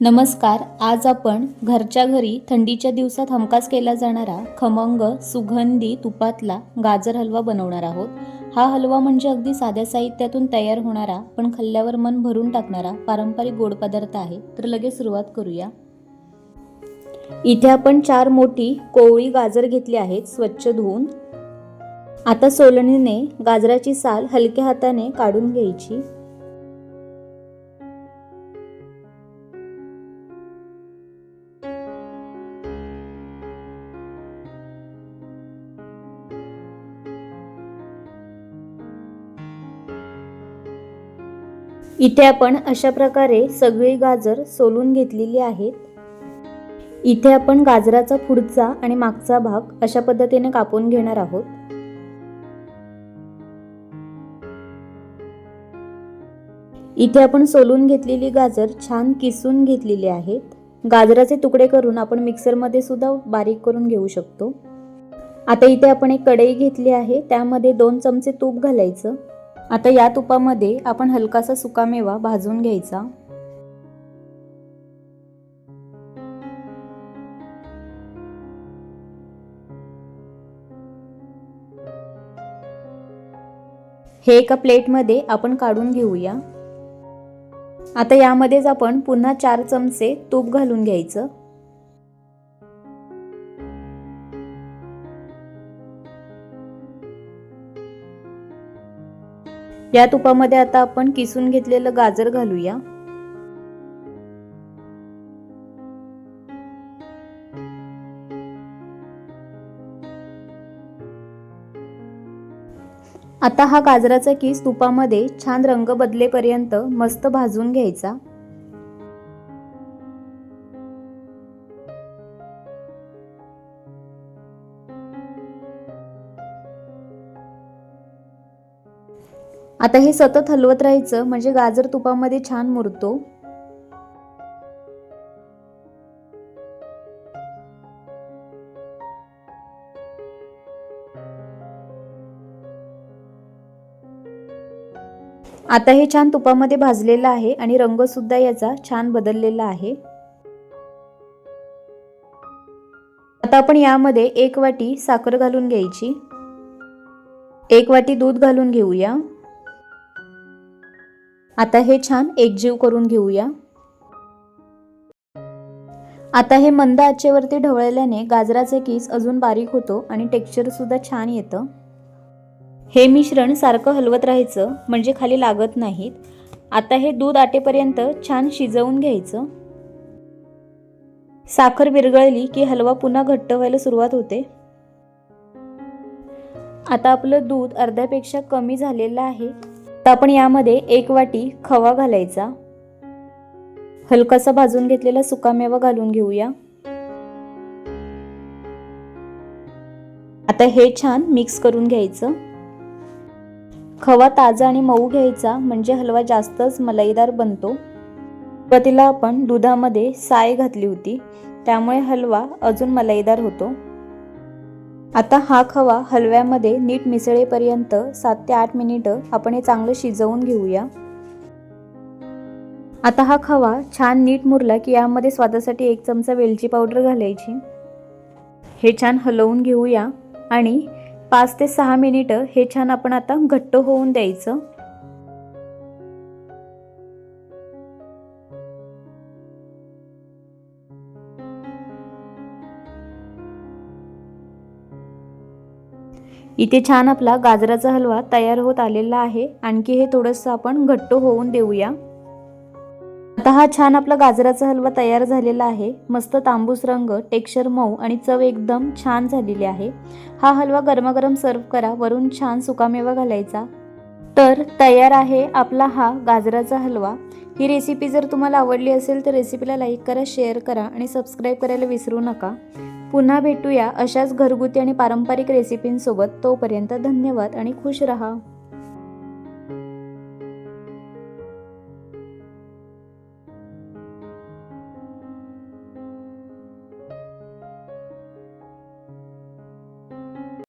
नमस्कार आज आपण घरच्या घरी थंडीच्या दिवसात हमखास केला जाणारा खमंग सुगंधी तुपातला गाजर हलवा बनवणार आहोत. हा हलवा म्हणजे अगदी साध्या साहित्यातून तयार होणारा पण खाल्ल्यावर मन भरून टाकणारा पारंपरिक गोड पदार्थ आहे. तर लगेच सुरुवात करूया. इथे आपण चार मोठी कोवळी गाजर घेतली आहेत स्वच्छ धुवून. आता सोलणीने गाजराची साल हलक्या हाताने काढून घ्यायची. इथे आपण अशा प्रकारे सगळी गाजर सोलून घेतलेली आहेत. इथे आपण गाजराचा पुढचा आणि मागचा भाग अशा पद्धतीने कापून घेणार आहोत. इथे आपण सोलून घेतलेली गाजर छान किसून घेतलेली आहेत. गाजराचे तुकडे करून आपण मिक्सरमध्ये सुद्धा बारीक करून घेऊ शकतो. आता इथे आपण एक कढई घेतली आहे. त्यामध्ये दोन चमचे तूप घालायचं. आता या तुपामध्ये आपण हलकासा सुकामेवा भाजून घ्यायचा. हे एका प्लेटमध्ये आपण काढून घेऊया. आता यामध्येच आपण पुन्हा चार चमचे तूप घालून घ्यायचं. या तुपामध्ये आता आपण किसून घेतलेलं गाजर घालूया. आता हा गाजराचा किस तुपामध्ये छान रंग बदलेपर्यंत मस्त भाजून घ्यायचा. आता हे सतत हलवत राहायचं म्हणजे गाजर तुपामध्ये छान मुरतो. आता हे छान तुपामध्ये भाजलेलं आहे आणि रंग सुद्धा याचा छान बदललेला आहे. आता आपण यामध्ये एक वाटी साखर घालून घ्यायची. एक वाटी दूध घालून घेऊया. आता हे छान एकजीव करून घेऊया. आता हे मंद आचेवरती ढवळल्याने गाजराचे कीस अजून बारीक होतो आणि टेक्स्चर सुद्धा छान येतं. हे मिश्रण सारखं हलवत राहायचं म्हणजे खाली लागत नाहीत. आता हे दूध आटेपर्यंत छान शिजवून घ्यायचं. साखर विरघळली की हलवा पुन्हा घट्ट व्हायला सुरुवात होते. आता आपलं दूध अर्ध्यापेक्षा कमी झालेलं आहे. तर आपण यामध्ये एक वाटी खवा घालायचा. हलकासा भाजून घेतलेला सुकामेवा घालून घेऊया. आता हे छान मिक्स करून घ्यायचं. खवा ताजा आणि मऊ घ्यायचा म्हणजे हलवा जास्तच मलाईदार बनतो. सुरुवातीला आपण दुधामध्ये साय घातली होती त्यामुळे हलवा अजून मलाईदार होतो. आता हा खवा हलव्यामध्ये नीट मिसळेपर्यंत सात ते आठ मिनिटं आपण हे चांगलं शिजवून घेऊया. आता हा खवा छान नीट मुरला की यामध्ये स्वादासाठी एक चमचा वेलची पावडर घालायची. हे छान हलवून घेऊया आणि पाच ते सहा मिनिटं हे छान आपण आता घट्ट होऊन द्यायचं. इथे छान आपला गाजराचा हलवा तयार होत आलेला आहे. आणखी हे थोडंसं आपण घट्ट होऊन देऊया. आता हा छान आपला गाजराचा हलवा तयार झालेला आहे. मस्त तांबूस रंग टेक्स्चर मऊ आणि चव एकदम छान झालेली आहे. हा हलवा गरमागरम सर्व करा वरून छान सुकामेवा घालायचा. तर तयार आहे आपला हा गाजराचा हलवा. ही रेसिपी जर तुम्हाला आवडली असेल तर रेसिपीला लाईक करा शेअर करा आणि सबस्क्राईब करायला विसरू नका. पुन्हा भेटूया अशाच घरगुती आणि पारंपरिक रेसिपींसोबत तोपर्यंत धन्यवाद आणि खुश रहा.